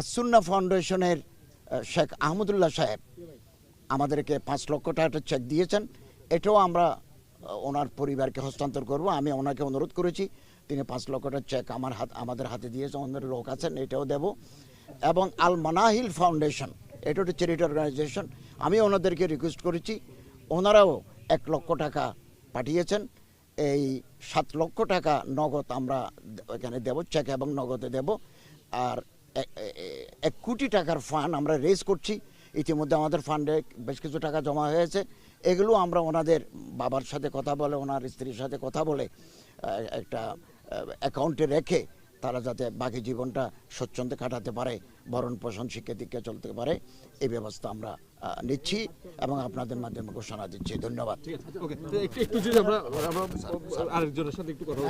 আসুন্না ফাউন্ডেশনের শেখ আহমদুল্লাহ সাহেব আমাদেরকে পাঁচ লক্ষ টাকাটা চেক দিয়েছেন। এটাও আমরা ওনার পরিবারকে হস্তান্তর করব। আমি ওনাকে অনুরোধ করেছি, তিনি পাঁচ লক্ষ টাকার চেক আমার হাত, আমাদের হাতে দিয়েছেন অন্যের লোক আছেন, এটাও দেব। এবং আল মানাহিল ফাউন্ডেশন, এটা একটা চ্যারিটি অর্গানাইজেশন আমি ওনাদেরকে রিকোয়েস্ট করেছি, ওনারাও এক লক্ষ টাকা পাঠিয়েছেন। এই সাত লক্ষ টাকা নগদ আমরা এখানে দেব চেক এবং নগদে দেব। আর এক কোটি টাকার ফান্ড আমরা রেজ করছি। ইতিমধ্যে আমাদের ফান্ডে বেশ কিছু টাকা জমা হয়েছে। এগুলো আমরা ওনাদের বাবার সাথে কথা বলে, ওনার স্ত্রীর সাথে কথা বলে একটা অ্যাকাউন্টে রেখে তারা যাতে বাকি জীবনটা স্বচ্ছন্দে কাটাতে পারে ভরণ পোষণ শিক্ষা দীক্ষা চলতে পারে এই ব্যবস্থা আমরা নিচ্ছি এবং আপনাদের মাধ্যমে ঘোষণা দিচ্ছি। ধন্যবাদ। ঠিক আছে ওকে তো একটু একটু যদি আমরা আরেকজনের সাথে একটু কথা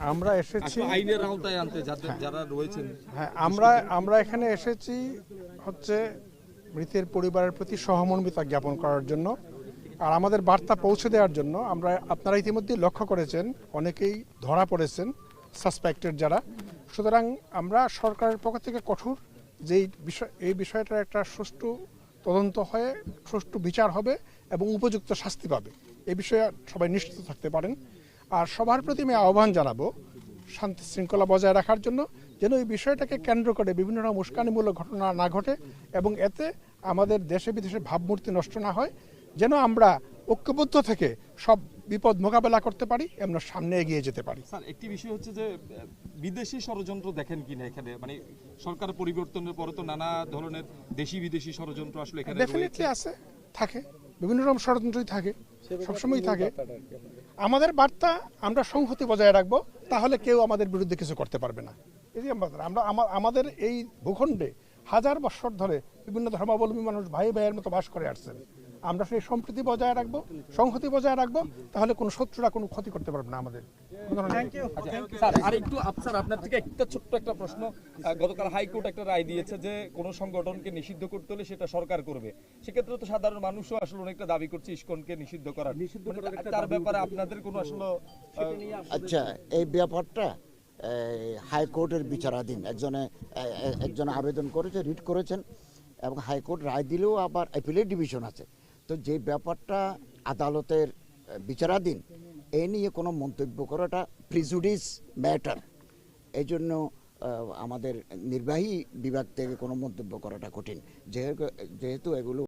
হ্যাঁ, এসেছি আইনের আওতায় আনতে যারা রয়েছেন হ্যাঁ আমরা আমরা এখানে এসেছি হচ্ছে মৃতের পরিবারের প্রতি সহমর্মিতা জ্ঞাপন করার জন্য আর আমাদের বার্তা পৌঁছে দেওয়ার জন্য। আমরা আপনারা ইতিমধ্যে লক্ষ্য করেছেন অনেকেই ধরা পড়েছেন। সাসপেক্টেড যারা। সুতরাং আমরা সরকারের পক্ষ থেকে কঠোর যে বিষয়, এই বিষয়টার একটা সুষ্ঠু তদন্ত হয়ে সুষ্ঠু বিচার হবে এবং উপযুক্ত শাস্তি পাবে। এ বিষয়ে সবাই নিশ্চিত থাকতে পারেন। আর সবার প্রতি আমি আহ্বান জানাব শান্তি শৃঙ্খলা বজায় রাখার জন্য যেন এই বিষয়টাকে কেন্দ্র করে বিভিন্ন রকম উস্কানিমূলক ঘটনা না ঘটে এবং এতে আমাদের দেশে বিদেশে ভাবমূর্তি নষ্ট না হয়। যেন আমরা ঐক্যবদ্ধ থেকে সব বিপদ মোকাবেলা করতে পারি এবং সামনে এগিয়ে যেতে পারি। স্যার একটি বিষয় হচ্ছে যে বিদেশি ষড়যন্ত্র দেখেন কিনা এখানে? মানে সরকার পরিবর্তনের পরে তো নানা ধরনের দেশি বিদেশি ষড়যন্ত্র আসলে এখানে ডেফিনেটলি আছে থাকে। বিভিন্ন রকম ষড়যন্ত্রই থাকে সবসময় থাকে। আমাদের। বার্তা আমরা সংহতি বজায় রাখব তাহলে কেউ আমাদের বিরুদ্ধে কিছু করতে পারবে না। এই আমরা আমরা আমাদের এই ভূখণ্ডে হাজার বছর ধরে বিভিন্ন ধর্মাবলম্বী মানুষ ভাই ভাইয়ের মতো বাস করে আসছেন। আমরা সেই সম্প্রীতি বজায় রাখব সংহতি বজায় রাখব তাহলে কোনো শত্রুরা কোনো ক্ষতি করতে পারবে না আমাদের। আচ্ছা, স্যার আর একটু স্যার আপনার থেকে একটা ছোট্ট একটা প্রশ্ন। গতকাল হাইকোর্ট একটা রায় দিয়েছে যে কোনো সংগঠনকে নিষিদ্ধ করতে হলে সেটা সরকার করবে। সেক্ষেত্রে তো সাধারণ মানুষও আসলে অনেকটা দাবি করছে ইস্কনকে নিষিদ্ধ করার। মানে তার ব্যাপারে আপনাদের কোনো আসলে আচ্ছা এই ব্যাপারটা হাইকোর্টের বিচারাধীন একজনে একজন আবেদন করেছে রিট করেছেন এবং হাইকোর্ট রায় দিলেও আবার অ্যাপিলেট ডিভিশন আছে। তো যে ব্যাপারটা আদালতের বিচারাধীন, এ নিয়ে কোনো মন্তব্য করাটা প্রিজুডিস ম্যাটার এই জন্য আমাদের নির্বাহী বিভাগ থেকে কোনো মন্তব্য করাটা কঠিন। যেহেতু যেহেতু এগুলো